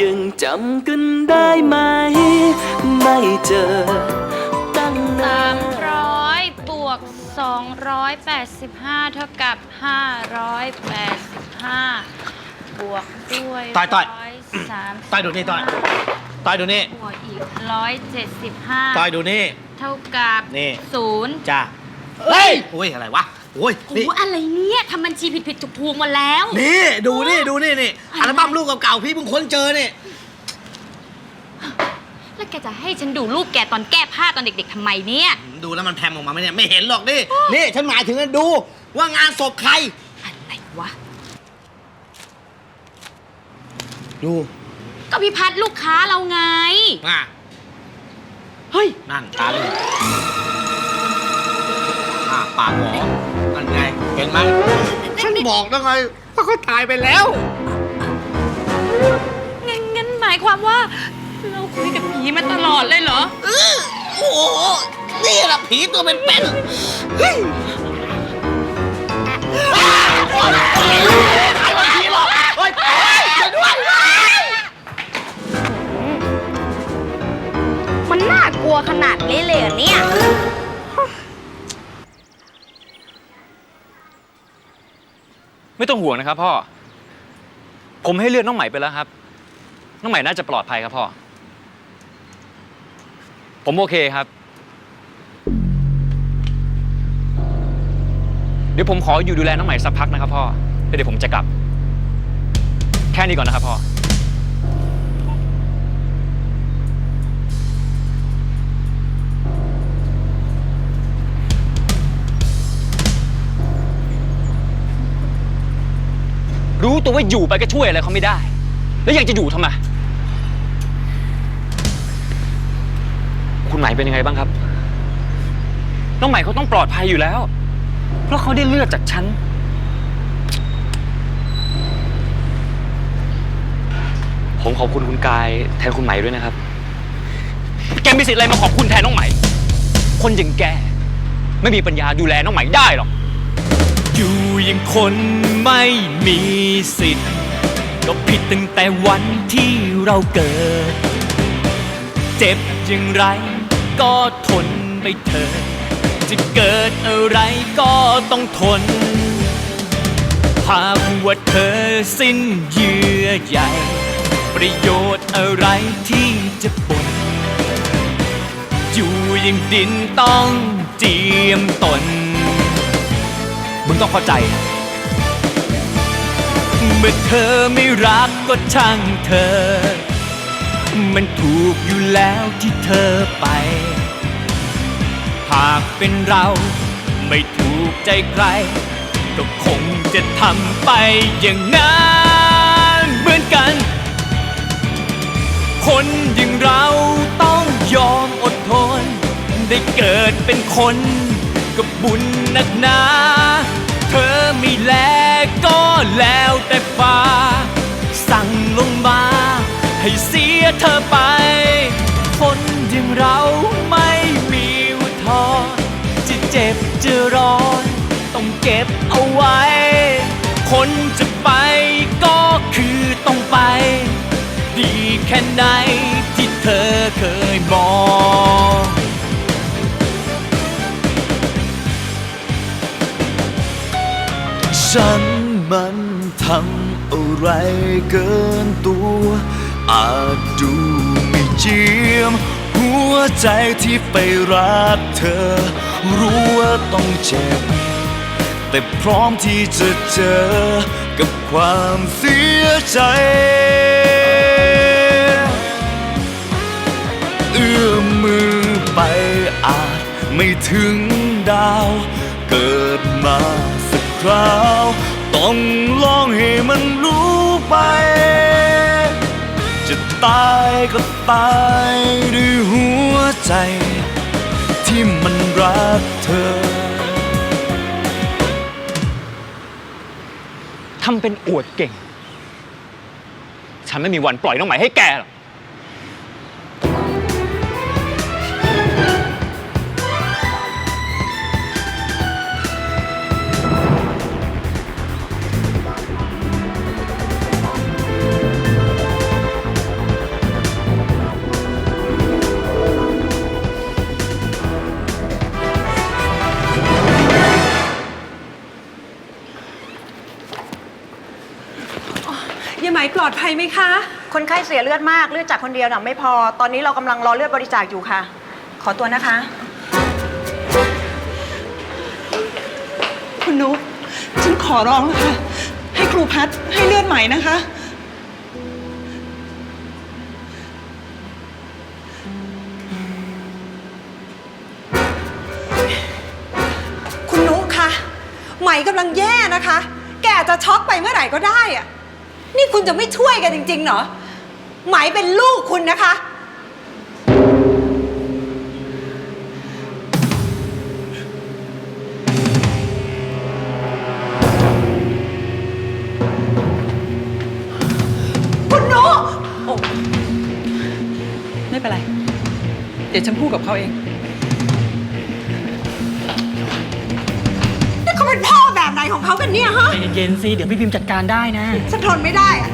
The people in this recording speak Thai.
ยังจำกันได้ไหม ไม่เจอ ตั้งนาน 300 บวก 285 เท่ากับ 585 บวกด้วยต่อยต่อย130ต้อยดูนี่ต้อยต้อยดูนี่บวกอีก175ต้อยดูนี่ เท่ากับนี่ ศูนย์จ้าเฮ้ยโอ้ยอะไรวะ โอ้ยโอ้นี่อะไรเนี่ยทำบัญชีผิดผิดถูกถูกๆหมาแล้ว นี่ ดูนี่ ดูนี่นี่อัลบั้มลูกเก่าๆพี่เพิ่งค้นเจอนี่ แล้วแกจะให้ฉันดูรูปแกตอนแก้ผ้าตอนเด็กๆทำไมเนี่ย ดูแล้วมันแพมออกมาไหมเนี่ยไม่เห็นหรอกนี่นี่ฉันหมายถึงดูว่างานศพใคร อะไรวะ ดูก็พี่พัดลูกค้าเราไง มาเฮ้ย นั่นตาเลยอ่าปากหมอนั่นไงเห็นไหมฉันบอกแล้วไงว่าเขาตายไปแล้ว งั้นงั้นหมายความว่า เราคุยกับผีมาตลอดเลยเหรอ โอ้โหนี่แหละผีตัวเป็นๆเฮ้ย ไม่ต้องห่วงนะครับพ่อ ผมให้เลือดน้องใหม่ไปแล้วครับ น้องใหม่น่าจะปลอดภัยครับพ่อ ผมโอเคครับ เดี๋ยวผมขออยู่ดูแลน้องใหม่สักพักนะครับพ่อแล้วเดี๋ยวผมจะกลับ แค่นี้ก่อนนะครับพ่อ ตัวว่าอยู่ไปก็ช่วยอะไรเขาไม่ได้ แล้วยังจะอยู่ทำไม คุณหมายเป็นยังไงบ้างครับ น้องใหม่เขาต้องปลอดภัยอยู่แล้ว เพราะเขาได้เลือดจากฉัน ผมขอบคุณคุณกายแทนคุณใหม่ด้วยนะครับ แกมีสิทธิ์อะไรมาขอบคุณแทนน้องใหม่ คนอย่างแก ไม่มีปัญญาดูแลน้องใหม่ได้หรอก อยู่ยังคนไม่มีสิทธิ์ ก็ผิดตั้งแต่วันที่เราเกิด เจ็บอย่างไรก็ทนไปเถิดจะเกิดอะไรก็ต้องทน หากว่าเธอสิ้นเยื่อใยประโยชน์อะไรที่จะบ่นอยู่ยังดินต้องเจียมตน มึงต้องเข้าใจ เมื่อเธอไม่รักก็ช่างเธอ มันถูกอยู่แล้วที่เธอไป หากเป็นเราไม่ถูกใจใคร ก็คงจะทำไปอย่างนั้นเหมือนกัน คนอย่างเราต้องยอมอดทน ได้เกิดเป็นคนก็บุญนักหนา ก็แล้วแต่ฟ้า สั่งลงมา ให้เสียเธอไป คนอย่างเราไม่มีอุทธรณ์จะเจ็บจะร้อน ต้องเก็บเอาไว้ คนจะไปก็คือต้องไป ดีแค่ไหน ทำอะไรเกินตัว อาจดูไม่เจียม หัวใจที่ไปรักเธอ รู้ว่าต้องเจ็บ แต่พร้อมที่จะเจอกับความเสียใจเอื้อมมือไปอาจไม่ถึงดาว เกิดมาสักคราว ต้องลองให้มันรู้ไป จะตายก็ตายด้วยหัวใจ ที่มันรักเธอ ทำเป็นอวดเก่ง ฉันไม่มีวันปล่อยน้องใหม่ให้แกหรอก ลอดภัยไหมคะ คนไข้เสียเลือดมากเลือดจากคนเดียวน่ะไม่พอ ตอนนี้เรากำลังรอเลือดบริจาคอยู่ค่ะ ขอตัวนะคะ คุณนุ๊กฉันขอร้องแล้วค่ะ ให้ครูพัดให้เลือดใหม่นะคะ คุณนุ๊กคะไหมกำลังแย่นะคะ แกอาจจะช็อกไปเมื่อไหร่ก็ได้อะ นี่คุณจะไม่ช่วยกันจริงๆเหรอ ไหมเป็นลูกคุณนะคะ คุณนุ ไม่เป็นไร เดี๋ยวฉันพูดกับเขาเอง ของเขากันเนี่ยฮะ ใจเย็นสิเดี๋ยวพี่พิมจัดการได้นะ ฉันทนไม่ได้อะ